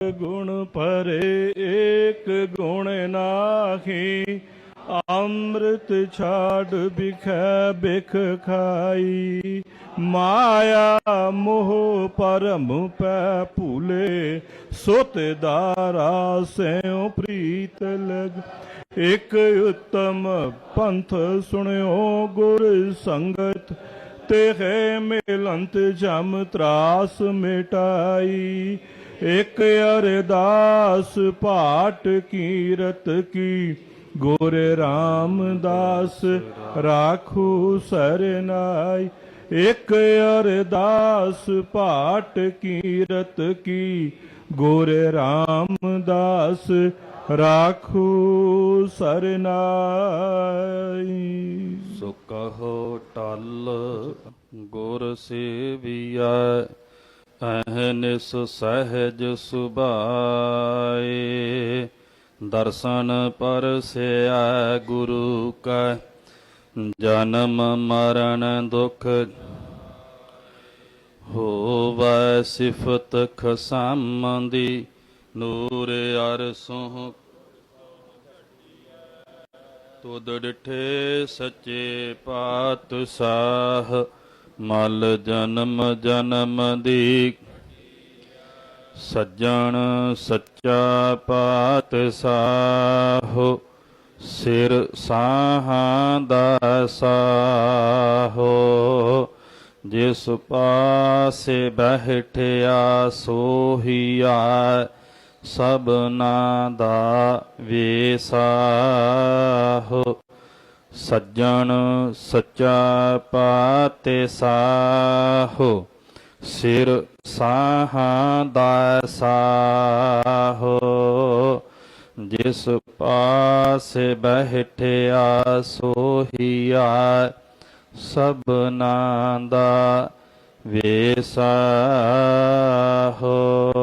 गुण परे एक गुण नाही, अमृत छाड़ बिख बिख खाई। माया मोह परम पै पुले सुत दारा से प्रीत लग। एक उत्तम पंथ सुनो गुर संगत ਤੇ ਹੈ ਮਿਲੰਤ, ਜਮ ਤਰਾਸ ਮਿਟਾਈ। ਇਕ ਅਰਦਾਸ ਪਾਟ ਕੀਰਤ ਕੀ, ਗੁਰ ਰਾਮਦਾਸ ਰਾਖੂ ਸਰਨਾਈ। ਇਕ ਅਰਦਾਸ ਪਾਟ ਕੀਰਤ ਕੀ, ਗੁਰ ਰਾਮਦਾਸ ਰਾਖੂ ਸਰਨਾਈ। ਸੋ ਕਹੋ ਟਲ ਗੁਰ ਸੇਵੀਐ ਅਹਨਿਸ ਸਹਿਜ ਸੁਭਾਏ। ਦਰਸ਼ਨ ਪਰਸਿਆ ਗੁਰੂ ਕੈ, ਜਨਮ ਮਰਨ ਦੁਖ ਹੋਵੈ ਸਿਫਤ ਖਸਮ ਦੀ ਨੂਰ ਅਰਸੋਂ ਤੁਧ ਡਿਠੇ ਸੱਚੇ ਪਾਤਸ਼ਾਹ, ਮਲ ਜਨਮ ਜਨਮ ਦੀ। ਸੱਜਣ ਸੱਚਾ ਪਾਤਸ਼ਾਹ, ਸਿਰ ਸਾਹਾਂ ਦਾ ਸਾਹੋ। ਜਿਸ ਪਾਸੇ ਬਹਿਠਿਆ ਸੋਹੀਆ ਸਭਨਾ ਦਾ ਵੇਸਾਹੋ। ਸੱਜਣ ਸੱਚਾ ਪਾਤੇ ਸਾਹੋ ਸਿਰ ਸਾਹਾਂ ਦਾ ਸਾਹੋ। ਜਿਸ ਪਾਸੇ ਬਹਿਠਿਆ ਸੋਹੀਆ। ਸਭਨਾ ਦਾ ਵੇਸਾਹੋ।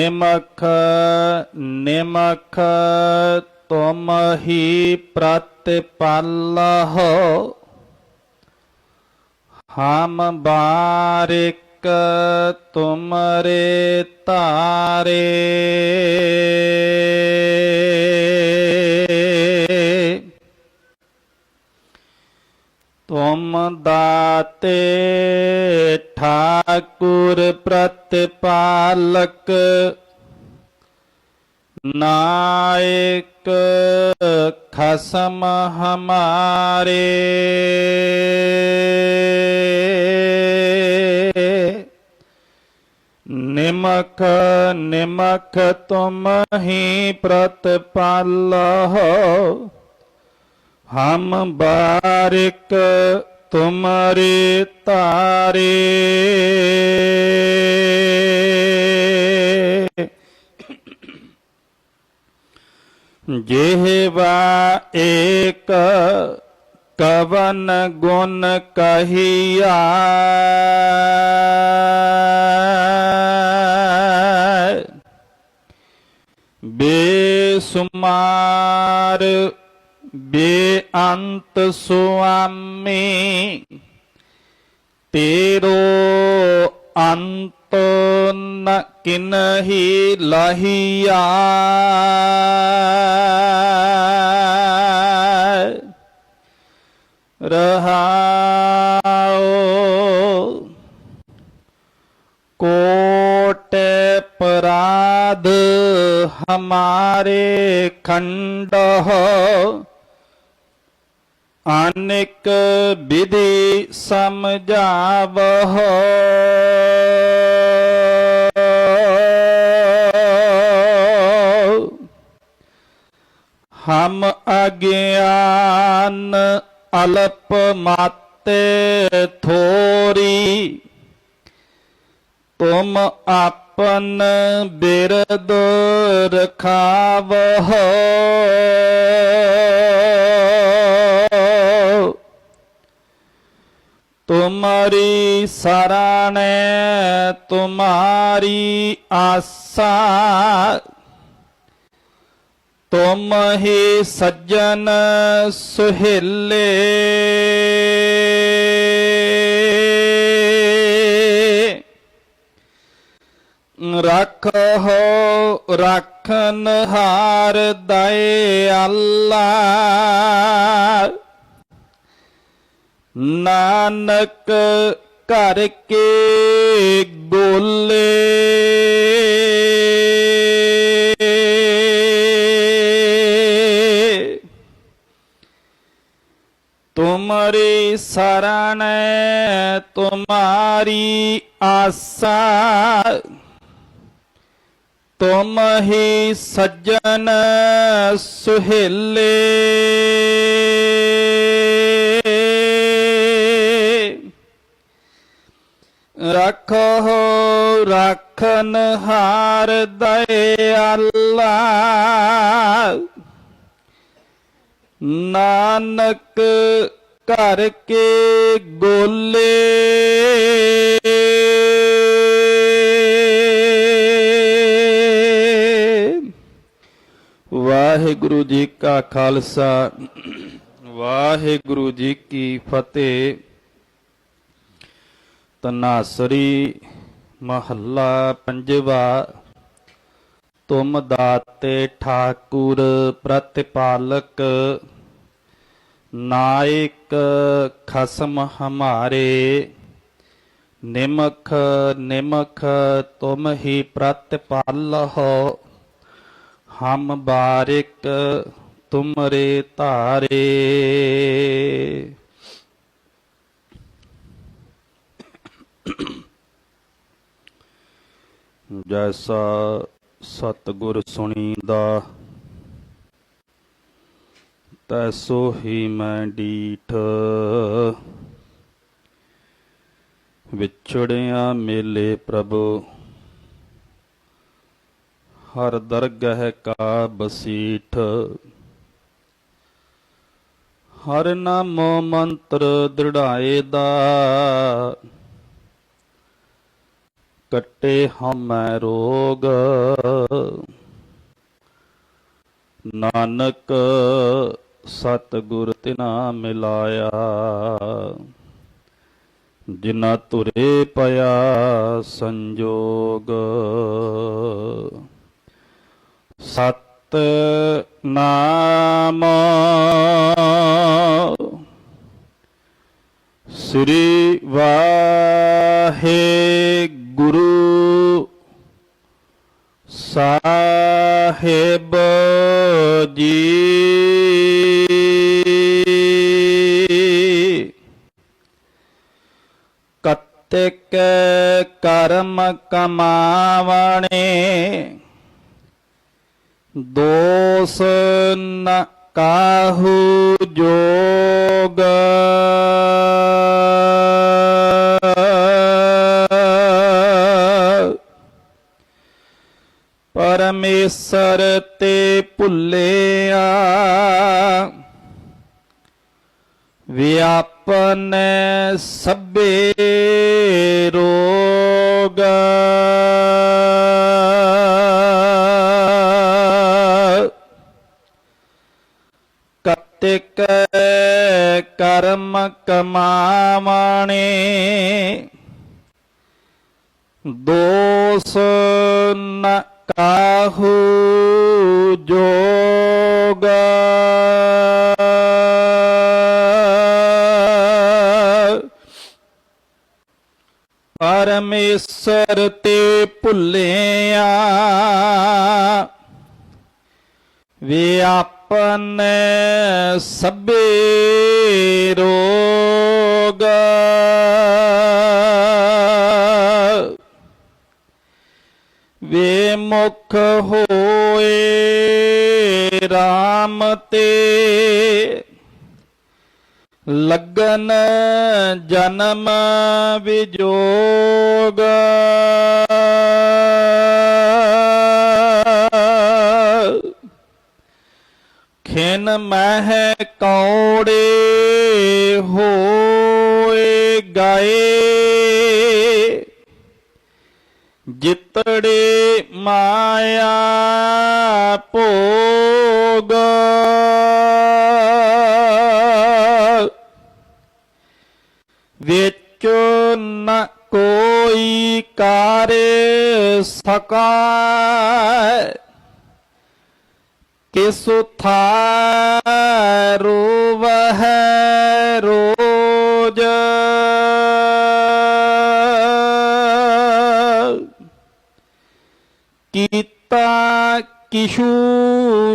ਨਿਮਖ ਨਿਮਖ ਤੁਮ ਹੀ ਪ੍ਰਤਪਾਲਹੁ। ਹਮ ਬਾਰਿਕ ਤੁਮਰੇ ਤਾਰੇ। ਤੁਮ ਦਾਤੇ ਠਾਕੁਰ ਪ੍ਰਤਪਾਲਕ ਨਾਇਕ ਖਸਮ ਹਮਾਰੇ। ਨਿਮਕ ਨਿਮਕ ਤੁਮ ਹੀ ਪ੍ਰਤਪਾਲਹੁ। ਹਮ ਬਾਰਿਕ ਤੁਮਰੇ ਤਾਰੇ ਜਿਹਵਾ ਏਕ ਕਵਨ ਗੁਣ ਕਹੀਆ। ਬੇਸੁਮਾਰ ਬੇ ਅੰਤ ਸੁਆਮੀ ਤੇਰੋ ਅੰਤ ਨ ਕਿਨਹੀ ਲਹੀਆ। ਰਹਾਉ ਕੋਟ ਪਰਾਧ ਹਮਾਰੇ ਖੰਡ ਹੋ ਅਨਿਕ ਵਿਧੀ ਸਮਝਾਵਹੁ। ਹਮ ਅਗਿਆਨ ਅਲਪ ਮਾਤੇ ਥੋਰੀ ਤੁਮ ਆਪਨ ਬਿਰਦ ਰਖਾਵਹੁ। ਤੁਮਾਰੀ ਸਰਣੈ ਤੁਮਾਰੀ ਆਸਾ। ਤੁਮ ਹੀ ਸੱਜਣ ਸੁਹੇਲੇ। ਰੱਖੋ ਰੱਖਨ ਹਾਰ ਦਇ ਅੱਲਾ ਨਾਨਕ ਘਰ ਕੇ ਗੋਲੇ ਤੁਮਰੀ ਸਰਣ ਤੁਮਾਰੀ ਆਸਾ। ਤੁਮ ਹੀ ਸੱਜਣ ਸੁਹੇਲੇ। ਰੱਖੋ ਰੱਖਨ ਹਾਰ ਦਇ ਨਾਨਕ ਘਰ ਕੇ ਗੋਲੇ। ਵਾਹਿਗੁਰੂ ਜੀ ਕਾ ਖਾਲਸਾ, ਵਾਹਿਗੁਰੂ ਜੀ ਕੀ ਫਤਿਹ। ਤਨਾਸਰੀ ਮਹੱਲਾ ਪੰਜਵਾ, ਤੁਮ ਦਾਤੇ ਠਾਕੁਰ ਪ੍ਰਤਿਪਾਲਕ, ਨਾਇਕ ਖਸਮ ਹਮਾਰੇ, ਨਿਮਖ ਨਿਮਖ ਤੁਮ ਹੀ ਪ੍ਰਤਿਪਾਲਹੁ ਹਮ ਬਾਰਿਕ ਤੁਮਰੇ ਧਾਰੇ। ਜੈਸਾ ਸਤਿਗੁਰ ਸੁਣੀਦਾ, ਤੈਸੋ ਹੀ ਮੈਂ ਡੀਠ। ਵਿਛੜਿਆ ਮੇਲੇ ਪ੍ਰਭੂ, ਹਰ ਦਰਗਹਿ ਕਾ ਬਸੀਠ। ਹਰ ਨਾਮੋ ਮੰਤਰ ਦ੍ਰਿੜਾਏ ਦਾ ਕੱਟੇ ਹਮੈ ਰੋਗ। ਨਾਨਕ ਸਤਿਗੁਰ ਤਿਨਾ ਮਿਲਾਇਆ ਜਿਨਾ ਤੁਰੇ ਪਿਆ ਸੰਜੋਗ। ਸਤ ਨਾਮ ਸ੍ਰੀ ਵਾਹਿਗੁਰੂ। ਗੁਰੂ ਸਾਹਿਬ ਜੀ। ਕਤਕ ਕਰਮ ਕਮਾਵਣੇ ਦੋਸ ਨ ਕਾਹੂ ਜੋਗ। ਪਰਮੇਸ਼ਰ ਤੇ ਭੁੱਲਿਆ। ਵਿਆਪਨ ਸਭੇ ਰੋਗ। ਕਤਿਕ ਕਰਮ ਕਮਾਵਣੇ। ਦੋਸ ਨ ਕਾਹੂ ਜੋਗ? ਪਰਮੇਸ਼ਰ ਤੇ ਭੁੱਲਿਆ ਵੇ ਸਭੇ ਰੋਗ। ਵੇ ਮੁਖ ਹੋਏ RAM ਤੇ। ਲਗਨ ਜਨਮ ਵਿਜੋਗ। ਖਿਨ ਮਹਿ ਕੌੜੇ ਹੋਏ ਗਏ। ਜਿਤੜੇ ਮਾਇਆ ਭੋਗ। ਵਿੱਚ ਨ ਕੋਈ ਕਰ ਸਕਾ ਕਿਸ ਥਾ ਰੋਵਹਿ ਰੋਜ ਕਿਛੂ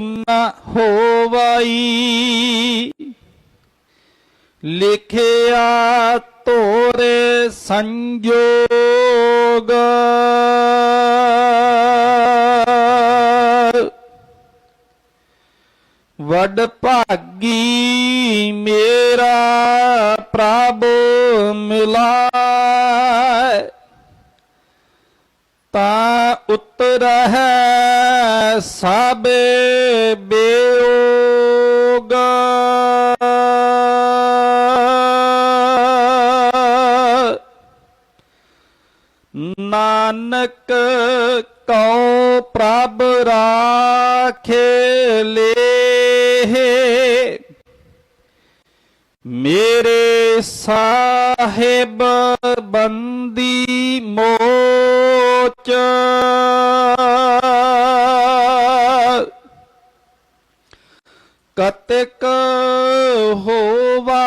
ਨ ਹੋਵਈ ਲਿਖਿਆ ਤੋਰੇ ਸੰਜੋਗ ਵਡ ਭਾਗੀ ਮੇਰਾ ਪ੍ਰਭ ਮਿਲਾ ਤਾ ਉਤਰ ਹੈ ਸਭ ਬੇਓਗ। ਨਾਨਕ ਕਉ ਪ੍ਰਭ ਰਾਖੇ ਲੇ ਮੇਰੇ ਸਾਹਿਬ ਬੰਦੀ ਮੋ ਮੋਚ ਕਤਕ ਹੋਵਾ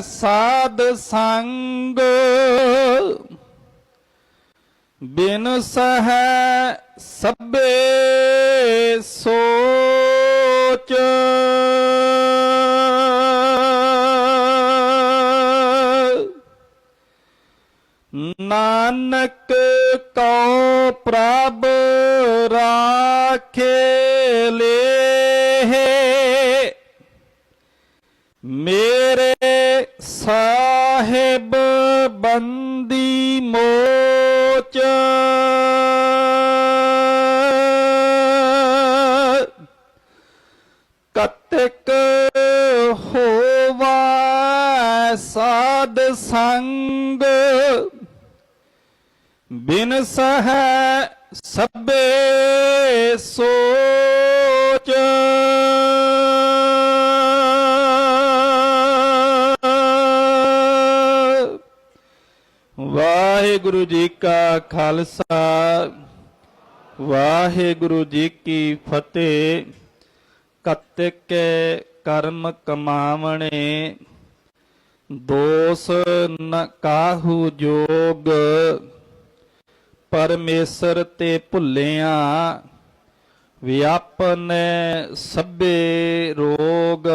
ਸਾਧ ਸੰਗ ਬਿਨ ਸਹਿ ਸਭੇ ਸੋਚ ਨਾਨਕ ਕਉ ਪ੍ਰਭ ਰਾਖੇ ਲੇ ਮੇਰੇ ਸਾਹਿਬ ਬੰਦੀ ਮੋਚ। ਕਤਕ ਹੋਵਾ ਸਾਧ ਸੰਗ। ਬਿਨ ਸਹਿ ਸਭੇ ਸੋਚ। ਵਾਹਿਗੁਰੂ ਜੀ ਕਾ ਖਾਲਸਾ, ਵਾਹਿਗੁਰੂ ਜੀ ਕੀ ਫਤਿਹ। ਕਤਿਕ ਕਰਮ ਕਮਾਵਣੇ, ਦੋਸ ਨ ਕਾਹੂ ਜੋਗ। ਪਰਮੇਸ਼ਰ ਤੇ ਭੁੱਲਿਆ ਵਿਆਪਨ ਸਭੇ ਰੋਗ।